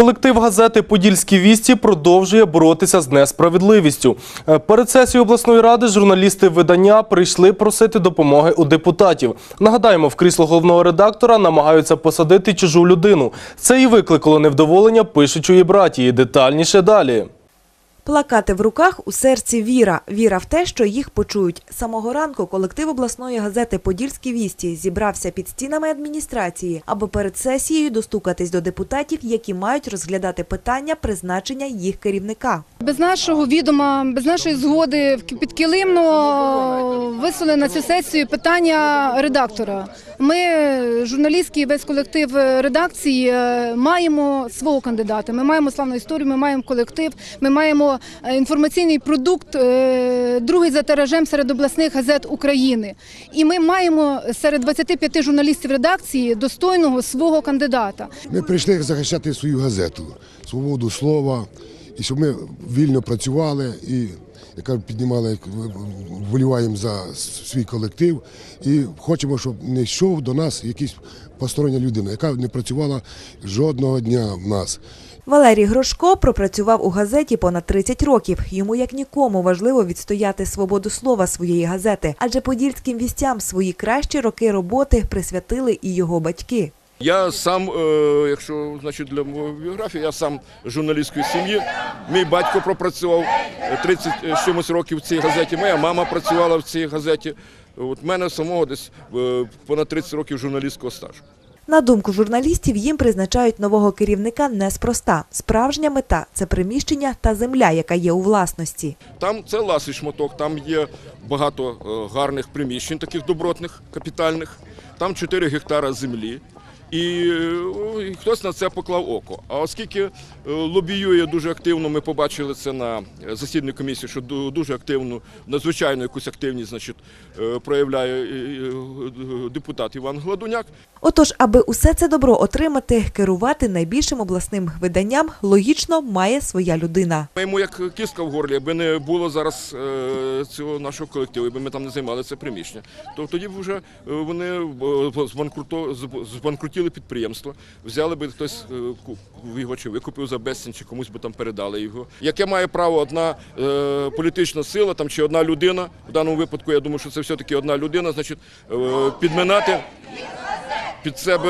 Колектив газети Подільські вісті продовжує боротися з несправедливістю. Е, Перед сесією обласної ради журналісти видання прийшли просити допомоги у депутатів. Нагадаємо, в крісло головного редактора намагаються посадити чужу людину. Це і викликало невдоволення пишучої братії. Детальніше далі. Плакати в руках у серці віра. Віра в те, що їх почують. Самого ранку колектив обласної газети Подільські вісті зібрався під стінами адміністрації, аби перед сесією достукатись до депутатів, які мають розглядати питання призначення їх керівника. Без нашого відома, без нашої згоди підкилимно висунули на цю сесію питання редактора. Ми, журналістський весь колектив редакції, е, маємо свого кандидата. Ми маємо славну історію, ми маємо колектив, ми маємо е, інформаційний продукт, е, другий за тиражем серед обласних газет України. І ми маємо серед 25 журналістів редакції достойного свого кандидата. Ми прийшли захищати свою газету, свободу слова, і щоб ми вільно працювали і яка піднімали, вболіваємо за свій колектив. І хочемо, щоб не йшов до нас якийсь постороння людина, яка не працювала жодного дня в нас. Валерій Грошко пропрацював у газеті понад 30 років. Йому як нікому важливо відстояти свободу слова своєї газети, адже подільським вістям свої кращі роки роботи присвятили і його батьки. Я сам, е, якщо значить для моєї біографії, я сам журналістської сім'ї. Мій батько пропрацював е, 30 років в цій газеті. Моя мама працювала в цій газеті. От мене самого десь е, понад 30 років журналістського стажу. На думку журналістів, їм призначають нового керівника неспроста. Справжня мета це приміщення та земля, яка є у власності. Там це ласий шматок, там є багато е, гарних приміщень, таких добротних, капітальних. Там 4 гектара землі. І, е, і хтось на це поклав око. А оскільки е, лобіює дуже активно, ми побачили це на е, засіданні комісії, що ду- дуже активну, надзвичайну якусь активність значить, проявляє депутат Іван Гладуняк. Отож, аби усе це добро отримати, керувати найбільшим обласним виданням логічно має своя людина. Ми йому як кістка в горлі, аби не було зараз цього нашого колективу, аби ми там не займали це приміщення, то тоді б вже вони е, збанкруто- підприємство, взяли би хтось е, його чи викупив за безцінь, чи комусь би там передали його. Яке має право одна е, політична сила там чи одна людина, в даному випадку я думаю, що це все-таки одна людина, значить, е, підминати під себе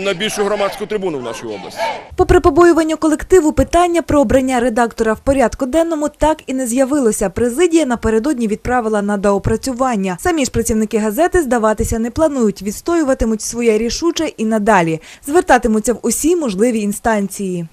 на більшу громадську трибуну в нашій області. Попри побоювання колективу, питання про обрання редактора в порядку денному так і не з'явилося. Президія напередодні відправила на доопрацювання. Самі ж працівники газети здаватися не планують, відстоюватимуть своє рішуче і надалі. Звертатимуться в усі можливі інстанції.